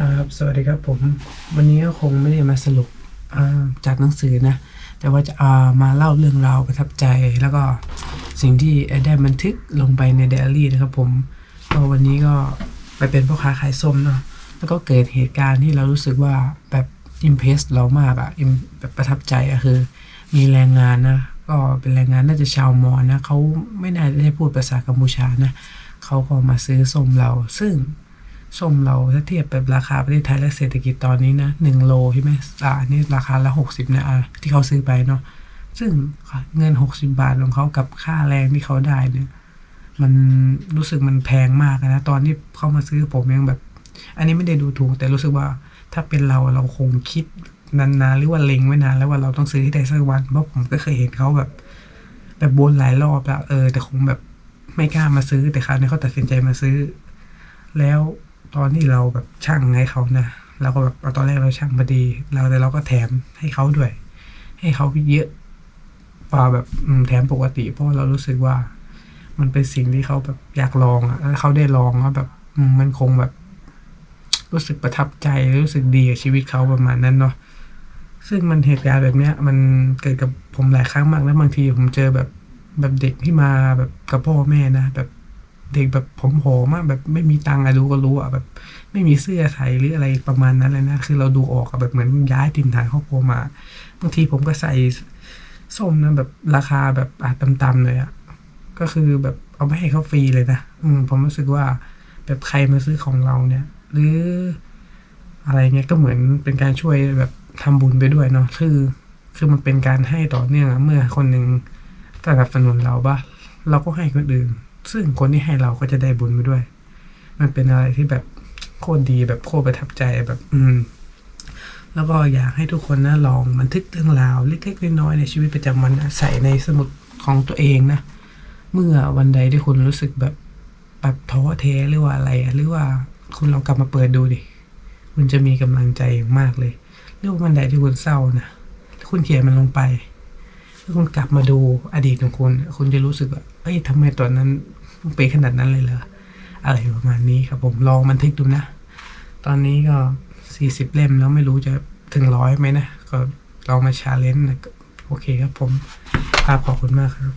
ครับสวัสดีครับผม วันนี้ก็คงไม่ได้มาสรุปจากหนังสือนะ แต่ว่าจะามาเล่าเรื่องราวประทับใจ แล้วก็สิ่งที่ได้บันทึกลงไปในไดอารี่นะครับผมก็วันนี้ก็ไปเป็นพ่อค้าขายส้มเนาะแล้วก็เกิดเหตุการณ์ที่เรารู้สึกว่าแบบอิมเพสเรามากอะแบบประทับใจอะคือ มีแรงงานนะ ก็เป็นแรงงานน่าจะชาวมอญนะเขาไม่น่าจะได้พูดภาษากัมพูชานะเขาก็มาซื้อส้มเราซึ่ง ส้มเราถ้าเทียบแบบราคาประเทศไทยและเศรษฐกิจตอนนี้นะหนึ่งโลใช่ไหมอ่านนี้ราคาละหกสิบนะอะที่เขาซื้อไปเนาะซึ่งเงินหกสิบาทของเขากับค่าแรงที่เขาได้เนี่ย มันรู้สึกมันแพงมากนะ ตอนที่เขามาซื้อผมยังแบบ อันนี้ไม่ได้ดูถูก แต่รู้สึกว่าถ้าเป็นเราเราคงคิดนานๆหรือว่าเล็งไว้นานแล้วว่าเราต้องซื้อให้ได้สักวันเพราะผมก็เคยเห็นเขาแบบ แบบบนหลายรอบแล้วเออ แต่คงแบบไม่กล้ามาซื้อแต่คราวนี้เขาตัดสินใจมาซื้อ แล้ว ตอนที่เราแบบช่างให้เขานะเราก็แบบตอนแรกเราช่างพอดี เราแต่เราก็แถมให้เขาด้วย ให้เขาเยอะกว่าแบบแถมปกติ เพราะเรารู้สึกว่า มันเป็นสิ่งที่เขาแบบอยากลองอะแล้วเขาได้ลองแล้วแบบมมันคงแบบ รู้สึกประทับใจรู้สึกดีกับชีวิตเขาประมาณนั้นเนาะซึ่งมันเหตุการณ์แบบเนี้ย มันเกิดกับผมหลายครั้งมากแล้วบางทีผมเจอแบบแบบเด็กที่มาแบบกับพ่อแม่นะแบบ เด็กแบบผมโหมากแบบไม่มีตังค์อะดูก็รู้อะแบบ ไม่มีเสื้อใส่หรืออะไรประมาณนั้นเลยนะ คือเราดูออกอะแบบเหมือนย้ายถิ่นฐานครอบครัวมาบางทีผมก็ใส่ส้มนะแบบราคาแบบอาจต่ำๆเลยอะก็คือแบบเอาไม่ให้เขาฟรีเลยนะอืมผมรู้สึกว่าแบบใครมาซื้อของเราเนี่ย หรืออะไรเงี้ยก็เหมือนเป็นการช่วยแบบทำบุญไปด้วยเนาะคือ คือมันเป็นการให้ต่อเนื่องอะเมื่อคนหนึ่งสนับสนุนเราบ้าเราก็ให้คนอื่น ซึ่งคนที่ให้เราก็จะได้บุญไปด้วย มันเป็นอะไรที่แบบโคตรดีแบบโคตรประทับใจแบบ อืม แล้วก็อยากให้ทุกคนนะลองบันทึกเรื่องราวเล็กๆน้อยๆในชีวิตประจำวันนะใส่ในสมุดของตัวเองนะเมื่อวันใดที่คุณรู้สึกแบบแบบท้อแท้หรือว่าอะไรหรือว่าคุณลองกลับมาเปิดดูดิคุณจะมีกำลังใจมากเลยหรือว่าวันใดที่คุณเศร้านะคุณเขียนมันลงไป ถ้าคุณกลับมาดูอดีตของคุณ คุณจะรู้สึกว่าเอ้ยทำไมตอนนั้นเป็นขนาดนั้นเลยเหรออะไรประมาณนี้ครับผมลองบันทึกดูนะ ตอนนี้ก็สี่สิบเล่มแล้วไม่รู้จะถึงร้อยไหมนะ ก็ลองมาชาเลนจ์นะโอเคครับผมภาพขอบคุณมากครับ